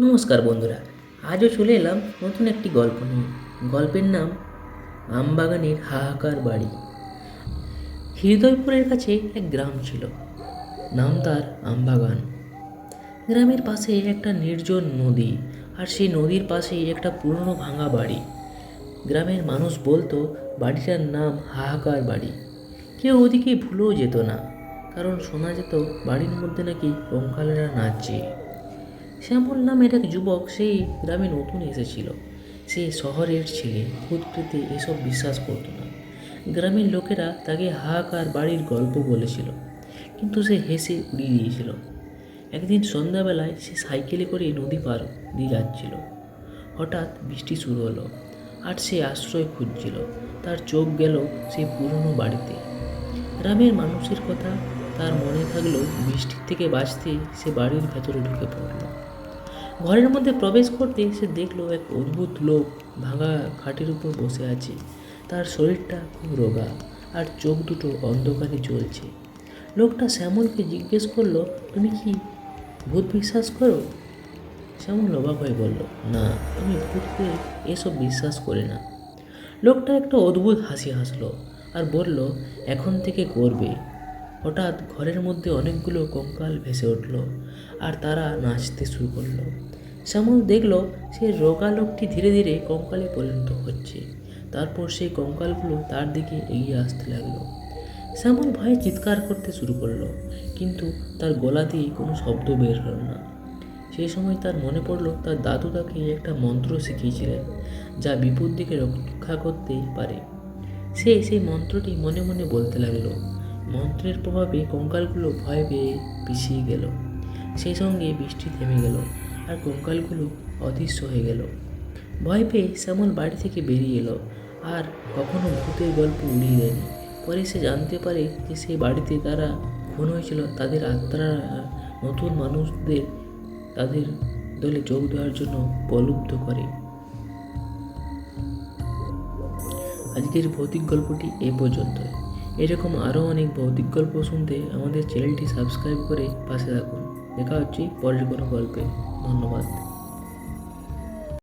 নমস্কার বন্ধুরা, আজও চলে এলাম নতুন একটি গল্প নিয়ে। গল্পের নাম আমবাগানের হাহাকার বাড়ি। হৃদয়পুরের কাছে এক গ্রাম ছিল। নাম তার আমবাগান। গ্রামের পাশে একটা নির্জন নদী আর সেই নদীর পাশেই একটা পুরনো ভাঙা বাড়ি। গ্রামের মানুষ বলতো, বাড়িটার নাম হাহাকার বাড়ি। কেউ ওদিকে ভুলেও যেত না, কারণ শোনা যেত বাড়ির মধ্যে নাকি কঙ্কালেরা নাচছে। শ্যামল নামের এক যুবক সেই গ্রামে নতুন এসেছিল। সে শহরের ছেলে ভূত প্রেতে এসব বিশ্বাস করতো না। গ্রামের লোকেরা তাকে হাহাকার বাড়ির গল্প বলেছিল, কিন্তু সে হেসে উড়িয়ে দিয়েছিল। একদিন সন্ধ্যাবেলায় সে সাইকেলে করে নদী পার দিয়ে যাচ্ছিল। হঠাৎ বৃষ্টি শুরু হলো, আর সে আশ্রয় খুঁজছিল। তার চোখ গেল সেই পুরনো বাড়িতে। গ্রামের মানুষের কথা তার মনে থাকলেও বৃষ্টির থেকে বাঁচতে সে বাড়ির ভেতরে ঢুকে পড়ল। ঘরের মধ্যে প্রবেশ করতে সে দেখল এক অদ্ভুত লোক ভাঙা খাটের উপর বসে আছে। তার শরীরটা খুব রোগা আর চোখ দুটো অন্ধকারে চলছে লোকটা শ্যামলকে জিজ্ঞেস করল, তুমি কি ভূত বিশ্বাস করো? শ্যামল অবাক হয়ে বলল, না, আমি ভূতকে এসব বিশ্বাস করি না। লোকটা একটা অদ্ভুত হাসি হাসলো আর বলল, এখন থেকে করবে। হঠাৎ ঘরের মধ্যে অনেকগুলো কঙ্কাল ভেসে উঠল আর তারা নাচতে শুরু করল। শ্যামল দেখল সেই রোগা লোকটি ধীরে ধীরে কঙ্কালে পরিণত হচ্ছে। তারপর সেই কঙ্কালগুলো তার দিকে এগিয়ে আসতে লাগল। শ্যামল ভয়ে চিৎকার করতে শুরু করল, কিন্তু তার গলা দিয়ে কোনো শব্দ বের হলো না। সেই সময় তার মনে পড়ল, তার দাদু তাকে একটা মন্ত্র শিখিয়েছিলেন যা বিপদ দিকে রক্ষা করতে পারে। সে সেই মন্ত্রটি মনে মনে বলতে লাগল মন্ত্রের প্রভাবে কঙ্কালগুলো ভয় পেয়ে পিছিয়ে গেল। সেই সঙ্গে বৃষ্টি থেমে গেল আর কঙ্কালগুলো অদৃশ্য হয়ে গেল। ভয় পেয়ে শ্যামল বাড়ি থেকে বেরিয়ে এলো আর কখনো ভূতের গল্প উড়িয়ে দেয়নি। পরে সে জানতে পারে যে সেই বাড়িতে তারা খুন হয়েছিল। তাদের আত্মারা নতুন মানুষদের তাদের দলে যোগ দেওয়ার জন্য প্রলুব্ধ করে। আজকের ভৌতিক গল্পটি এ পর্যন্ত এরকম আরও অনেক ভৌতিক গল্প শুনতে আমাদের চ্যানেলটি সাবস্ক্রাইব করে পাশে থাকুন। দেখা হচ্ছে পরের কোনো গল্পে। ধন্যবাদ।